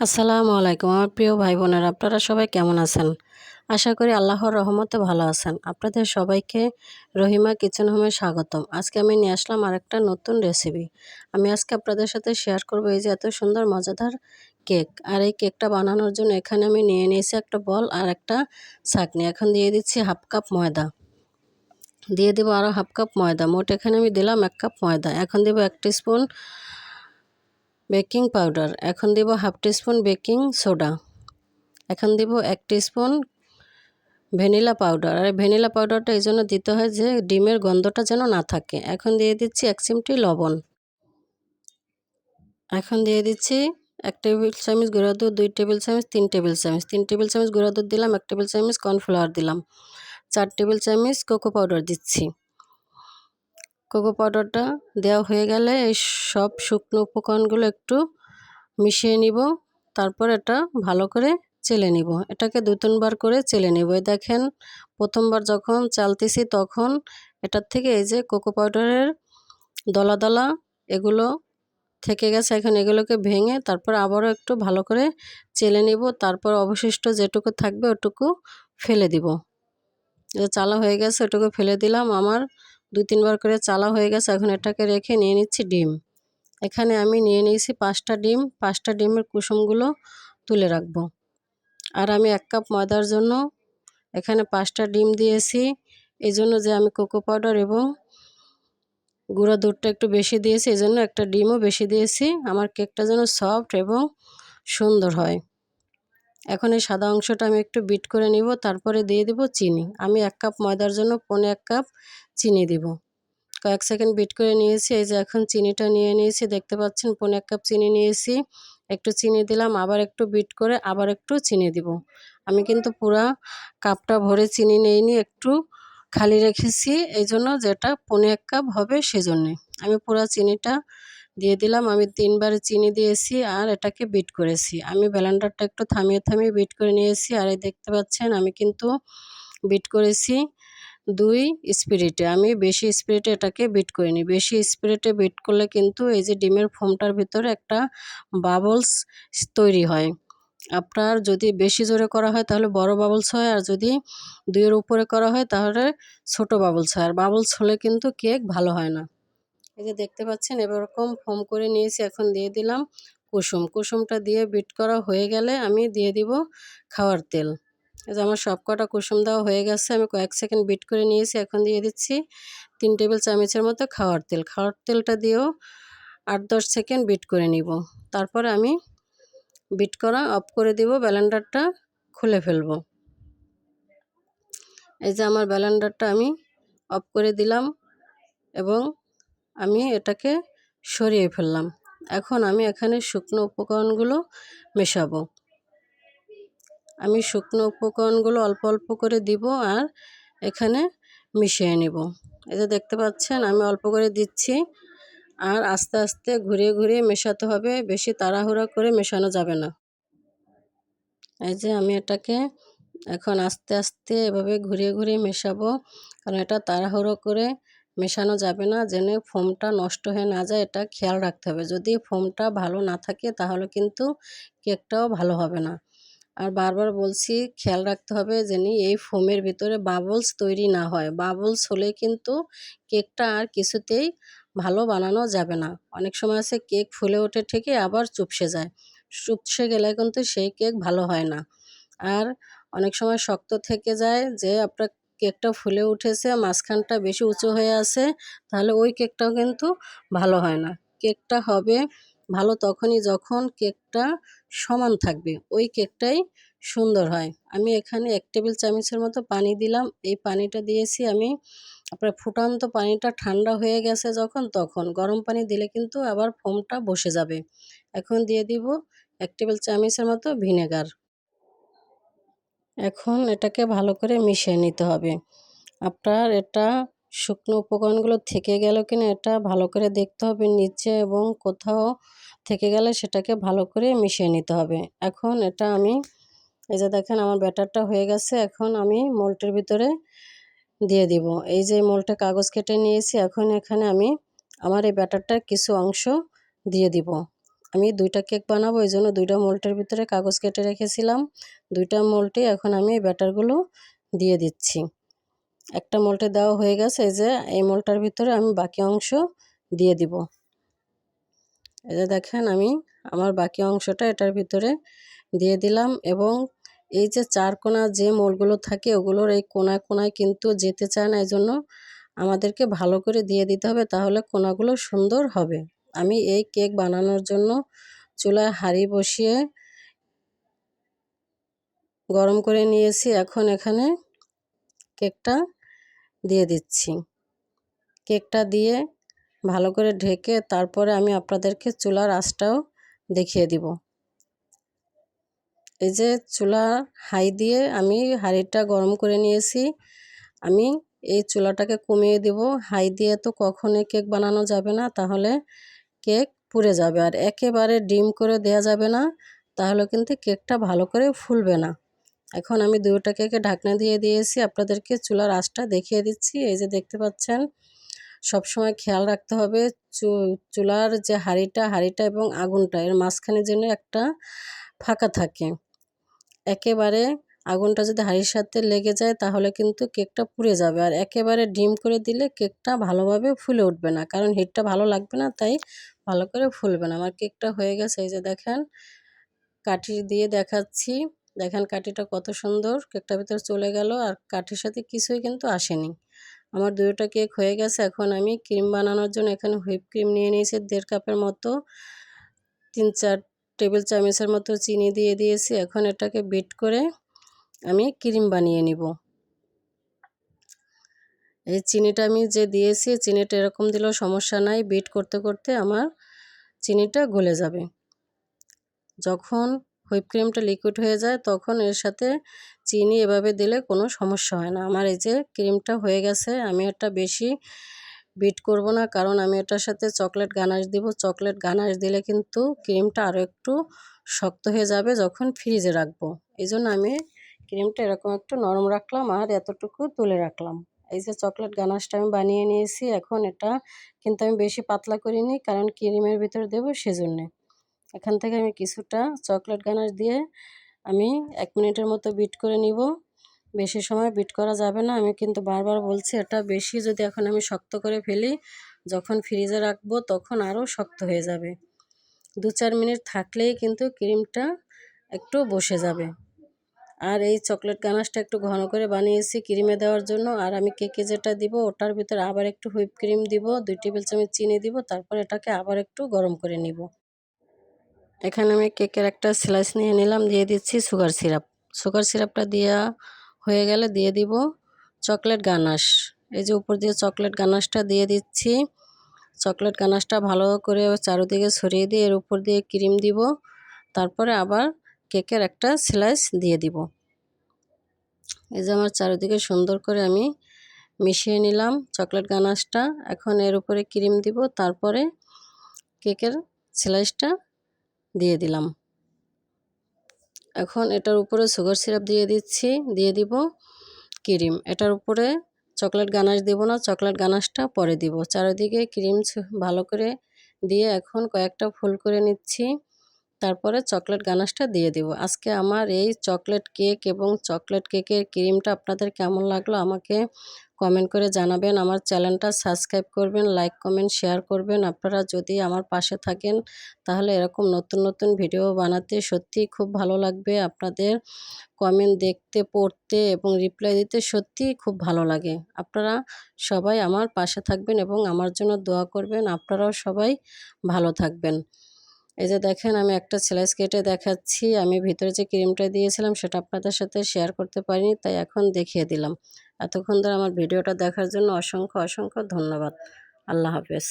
আসসালামু আলাইকুম, আমার প্রিয় ভাই বোনেরা আপনারা সবাই কেমন আছেন? আশা করি আল্লাহর রহমতে ভালো আছেন। আপনাদের সবাইকে রহিমা কিচেন হোমে স্বাগতম। আজকে আমি নিয়ে আসলাম আরেকটা নতুন রেসিপি। আমি আজকে আপনাদের সাথে শেয়ার করব এই যে এত সুন্দর মজাদার কেক। আর এই কেকটা বানানোর জন্য এখানে আমি নিয়ে নিয়েছি একটা বল আর একটা ছাকনি এখন দিয়ে দিচ্ছি হাফ কাপ ময়দা। দিয়ে দেবো আরও হাফ কাপ ময়দা। মোট এখানে আমি দিলাম এক কাপ ময়দা। এখন দেবো এক স্পুন বেকিং পাউডার। এখন দিব হাফ টিস্পুন বেকিং সোডা। এখন দিব এক টিস্পুন ভ্যানিলা পাউডার। আর ভ্যানিলা পাউডারটা এই জন্য দিতে হয় যে ডিমের গন্ধটা যেন না থাকে। এখন দিয়ে দিচ্ছি এক চিমটি লবণ। এখন দিয়ে দিচ্ছি এক টেবিল চামচ গুঁড়া দুধ, দুই টেবিল চামচ, তিন টেবিল চামচ। তিন টেবিল চামচ গুঁড়া দুধ দিলাম, এক টেবিল চামচ কর্নফ্লাওয়ার দিলাম। চার টেবিল চামচ কোকো পাউডার দিচ্ছি। কোকো পাউডারটা দেওয়া হয়ে গেলে এই সব শুকনো উপকরণগুলো একটু মিশিয়ে নিব। তারপর এটা ভালো করে চেলে নিব। এটাকে দু তিনবার করে চেলে নিব। দেখেন, প্রথমবার যখন চালতেছি তখন এটার থেকে এই যে কোকো পাউডারের দলা দলা এগুলো থেকে গেছে। এখন এগুলোকে ভেঙে তারপর আবারও একটু ভালো করে চেলে নিব। তারপর অবশিষ্ট যেটুকু থাকবে ওটুকু ফেলে দিব। চালা হয়ে গেছে, ওটুকু ফেলে দিলাম। আমার দুই তিনবার করে চালা হয়ে গেছে, এখন এটাকে রেখে নিয়ে নিচ্ছি ডিম। এখানে আমি নিয়ে নিয়েছি পাঁচটা ডিম, পাঁচটা ডিমের কুসুমগুলো তুলে রাখব। আর আমি এক কাপ ময়দার জন্য এখানে পাঁচটা ডিম দিয়েছি। এই জন্য যে আমি কোকো পাউডার এবং গুঁড়ো দুধটা একটু বেশি দিয়েছি, এই জন্য একটা ডিমও বেশি দিয়েছি। আমার কেকটা যেন সফট এবং সুন্দর হয়। এখন এই সাদা অংশটা আমি একটু বিট করে নিব, তারপরে দিয়ে দিব চিনি। আমি এক কাপ ময়দার জন্য পনে এক কাপ চিনি দিব। কয়েক সেকেন্ড বিট করে নিয়েছি, এই যে এখন চিনিটা নিয়ে নিয়েছি, দেখতে পাচ্ছেন পনে এক কাপ চিনি নিয়েছি। একটু চিনি দিলাম, আবার একটু বিট করে আবার একটু চিনি দিব। আমি কিন্তু পুরা কাপটা ভরে চিনি নেইনি, একটু খালি রেখেছি, এই জন্য যেটা পনে এক কাপ হবে সেজন্যে। আমি পুরা চিনিটা দিয়ে দিলাম। আমি তিনবার চিনি দিয়েছি আর এটাকে বিট করেছি। আমি ব্যালেন্ডারটা একটু থামিয়ে থামিয়ে বিট করে নিয়েছি আর এই দেখতে পাচ্ছেন আমি কিন্তু বিট করেছি দুই স্পিরিটে আমি বেশি স্পিরিটে এটাকে বিট করিনি। বেশি স্পিরিটে বিট করলে কিন্তু এই যে ডিমের ফোমটার ভিতরে একটা বাবলস তৈরি হয়। আপনার যদি বেশি জোরে করা হয় তাহলে বড় বাবলস হয় আর যদি দুইয়ের উপরে করা হয় তাহলে ছোট বাবলস হয়। আর বাবলস হলে কিন্তু কেক ভালো হয় না। এই যে দেখতে পাচ্ছেন, এরকম ফোম করে নিয়েছি, এখন দিয়ে দিলাম কুসুম। কুসুমটা দিয়ে বিট করা হয়ে গেলে আমি দিয়ে দিব খাওয়ার তেল। এই যে আমার সব কটা কুসুম দেওয়া হয়ে গেছে, আমি কয়েক সেকেন্ড বিট করে নিয়েছি, এখন দিয়ে দিচ্ছি তিন টেবিল চামচের মতো খাওয়ার তেল। খাওয়ার তেলটা দিয়েও আট দশ সেকেন্ড বিট করে নিব। তারপরে আমি বিট করা অফ করে দিব, ব্যালেন্ডারটা খুলে ফেলব। এই যে আমার ব্যালেন্ডারটা আমি অফ করে দিলাম এবং আমি এটাকে সরিয়ে ফেললাম। এখন আমি এখানে শুকনো উপকরণগুলো মেশাবো। আমি শুকনো উপকরণগুলো অল্প অল্প করে দিব আর এখানে মিশিয়ে নিব। এই যে দেখতে পাচ্ছেন, আমি অল্প করে দিচ্ছি আর আস্তে আস্তে ঘুরিয়ে ঘুরিয়ে মেশাতে হবে, বেশি তাড়াহুড়া করে মেশানো যাবে না। এই যে আমি এটাকে এখন আস্তে আস্তে এভাবে ঘুরিয়ে ঘুরিয়ে মেশাবো, কারণ এটা তাড়াহুড়ো করে মেশানো যাবে না। যেন ফোমটা নষ্ট হয়ে না যায়, এটা খেয়াল রাখতে হবে। যদি ফোমটা ভালো না থাকে, তাহলে কিন্তু কেকটাও ভালো হবে না। আর বারবার বলছি, খেয়াল রাখতে হবে যেন এই ফোমের ভিতরে বাবলস তৈরি না হয়। বাবলস হলে কিন্তু কেকটা আর কিছুতেই ভালো বানানো যাবে না। অনেক সময় আছে, কেক ফুলে ওঠে ঠিকই, আবার চুপসে যায়। চুপসে গেলে কিন্তু সেই কেক ভালো হয় না। আর অনেক সময় শক্ত থেকে যায় যে, আপনার কেকটা ফুলে উঠেছে, মাঝখানটা বেশি উঁচু হয়ে আছে, তাহলে ওই কেকটাও কিন্তু ভালো হয় না। কেকটা হবে ভালো তখনই যখন কেকটা সমান থাকবে, ওই কেকটাই সুন্দর হয়। আমি এখানে এক টেবিল চামচের মতো পানি দিলাম, এই পানিটা দিয়েছি আমি, আপনার ফুটান্ত পানিটা ঠান্ডা হয়ে গেছে যখন, তখন। গরম পানি দিলে কিন্তু আবার ফোমটা বসে যাবে। এখন দিয়ে দিব এক টেবিল চামচের মতো ভিনেগার। এখন এটাকে ভালো করে মিশিয়ে নিতে হবে। আপনার এটা শুকনো উপকরণগুলো থেকে গেল কিনা এটা ভালো করে দেখতে হবে নিচে এবং কোথাও থেকে গেলে সেটাকে ভালো করে মিশিয়ে নিতে হবে। এখন এটা আমি, এই যে দেখেন আমার ব্যাটারটা হয়ে গেছে, এখন আমি মোলটের ভিতরে দিয়ে দিব। এই যে মোলটা কাগজ কেটে নিয়েছি, এখন এখানে আমি আমার এই ব্যাটারটার কিছু অংশ দিয়ে দিব। আমি দুইটা কেক বানাবো এই জন্য দুইটা মোল্টের ভিতরে কাগজ কেটে রেখেছিলাম। দুইটা মোল্টে এখন আমি এই ব্যাটারগুলো দিয়ে দিচ্ছি। একটা মোল্টে দেওয়া হয়ে গেছে, এই যে এই মোলটার ভিতরে আমি বাকি অংশ দিয়ে দিব। এই যে দেখেন, আমি আমার বাকি অংশটা এটার ভিতরে দিয়ে দিলাম এবং এই যে চার কোনা যে মোলগুলো থাকে, ওগুলোর এই কোনায় কোনায় কিন্তু যেতে চায় না এই জন্য আমাদেরকে ভালো করে দিয়ে দিতে হবে, তাহলে কোনাগুলো সুন্দর হবে। আমি এই কেক বানানোর জন্য চুলায় হাঁড়ি বসিয়ে গরম করে নিয়েছি। এখন এখানে কেকটা দিয়ে দিচ্ছি। কেকটা দিয়ে ভালো করে ঢেকে তারপরে আমি আপনাদেরকে চুলার আঁচটাও দেখিয়ে দিব। এই যে চুলা হাই দিয়ে আমি হাঁড়িটা গরম করে নিয়েছি। আমি এই চুলাটাকে কমিয়ে দিব। হাই দিয়ে তো কখনোই কেক বানানো যাবে না, তাহলে কেক পুড়ে যাবে। আর একেবারে ডিম করে দেয়া যাবে না, তাহলে কিন্তু কেকটা ভালো করে ফুলবে না। এখন আমি দুইটা কেকে ঢাকনা দিয়ে দিয়েছি, আপনাদেরকে চুলার আঁচটা দেখিয়ে দিচ্ছি। এই যে দেখতে পাচ্ছেন সব সময় খেয়াল রাখতে হবে চুলার যে হাঁড়িটা হাঁড়িটা এবং আগুনটা, এর মাঝখানে যেন একটা ফাঁকা থাকে। একেবারে আগুনটা যদি হাঁড়ির সাথে লেগে যায়, তাহলে কিন্তু কেকটা পুড়ে যাবে। আর একেবারে ডিম করে দিলে কেকটা ভালোভাবে ফুলে উঠবে না, কারণ হিটটা ভালো লাগবে না, তাই ভালো করে ফুলবে না। আমার কেকটা হয়ে গেছে, এই যে দেখেন, কাঠি দিয়ে দেখাচ্ছি। দেখেন কাঠিটা কত সুন্দর, কেকটার ভিতরে চলে গেল, আর কাঠির সাথে কিছুই কিন্তু আসেনি। আমার দুইটা কেক হয়ে গেছে, এখন আমি ক্রিম বানানোর জন্য এখানে হুইপ ক্রিম নিয়ে নিয়েছি, দেড় কাপের মতো। তিন চার টেবিল চামচের মতো চিনি দিয়ে দিয়েছি, এখন এটাকে বিট করে আমি ক্রিম বানিয়ে নিব। এই চিনিটা আমি যে দিয়েছি, চিনিটা এরকম দিলেও সমস্যা নাই। বিট করতে করতে আমার চিনিটা গলে যাবে। যখন হুইপ ক্রিমটা লিকুইড হয়ে যায়, তখন এর সাথে চিনি এভাবে দিলে কোনো সমস্যা হয় না। আমার এই যে ক্রিমটা হয়ে গেছে, আমি এটা বেশি বিট করব না, কারণ আমি এটার সাথে চকলেট গানাশ দিব। চকলেট গানাশ দিলে কিন্তু ক্রিমটা আরও একটু শক্ত হয়ে যাবে, যখন ফ্রিজে রাখব। এই জন্য আমি ক্রিমটা এরকম একটু নরম রাখলাম আর এতটুকু তুলে রাখলাম। এই যে চকলেট গানাশটা আমি বানিয়ে নিয়েছি, এখন এটা কিন্তু আমি বেশি পাতলা করিনি কারণ ক্রিমের ভিতরে দেবো সেজন্যে। এখান থেকে আমি কিছুটা চকলেট গানাশ দিয়ে আমি এক মিনিটের মতো বিট করে নিব। বেশি সময় বিট করা যাবে না, আমি কিন্তু বারবার বলছি এটা বেশি যদি এখন আমি শক্ত করে ফেলি, যখন ফ্রিজে রাখব তখন আরও শক্ত হয়ে যাবে। দু চার মিনিট থাকলেই কিন্তু ক্রিমটা একটু বসে যাবে। আর এই চকলেট গানাশটা একটু ঘন করে বানিয়েছি ক্রিমে দেওয়ার জন্য। আর আমি কেকে যেটা দিব, ওটার ভিতরে আবার একটু হুইপ ক্রিম দিব, দুই টেবিল চামচ চিনি দিব, তারপর এটাকে আবার একটু গরম করে নিব। এখানে আমি কেকের একটা স্লাইস নিয়ে নিলাম, দিয়ে দিচ্ছি সুগার সিরাপ সুগার সিরাপটা দেওয়া হয়ে গেলে দিয়ে দিব চকলেট গানাশ। এই যে উপর দিয়ে চকলেট গানাশটা দিয়ে দিচ্ছি। চকলেট গানাশটা ভালো করে চারোদিকে ছড়িয়ে দিয়ে এর উপর দিয়ে ক্রিম দিব। তারপরে আবার কেকের একটা স্লাইস দিয়ে দিব। এই যে আমার চারিদিকে সুন্দর করে আমি মিশিয়ে নিলাম চকলেট গানাশটা এখন এর উপরে ক্রিম দিব, তারপরে কেকের স্লাইসটা দিয়ে দিলাম। এখন এটার উপরে সুগার সিরাপ দিয়ে দিচ্ছি, দিয়ে দিব ক্রিম এটার উপরে চকলেট গানাশ দেব না চকলেট গানাশটা পরে দিব। চারিদিকে ক্রিম ভালো করে দিয়ে এখন কয়েকটা ফুল করে নিচ্ছি। তারপরে চকলেট গানাশটা দিয়ে দেব। আজকে আমার এই চকলেট কেক এবং চকলেট কেকের ক্রিমটা আপনাদের কেমন লাগল আমাকে কমেন্ট করে জানাবেন। আমার চ্যানেলটা সাবস্ক্রাইব করবেন, লাইক, কমেন্ট, শেয়ার করবেন। আপনারা যদি আমার পাশে থাকেন, তাহলে এরকম নতুন নতুন ভিডিও বানাতে সত্যিই খুব ভালো লাগবে। আপনাদের কমেন্ট দেখতে, পড়তে এবং রিপ্লাই দিতে সত্যিই খুব ভালো লাগে। আপনারা সবাই আমার পাশে থাকবেন এবং আমার জন্য দোয়া করবেন। আপনারাও সবাই ভালো থাকবেন। এই যে দেখেন, আমি একটা স্লাইস কেটে দেখাচ্ছি। আমি ভিতরে যে ক্রিমটা দিয়েছিলাম, সেটা আপনাদের সাথে শেয়ার করতে পারিনি, তাই এখন দেখিয়ে দিলাম। এতক্ষণ ধরে আমার ভিডিওটা দেখার জন্য অসংখ্য অসংখ্য ধন্যবাদ। আল্লাহ হাফেজ।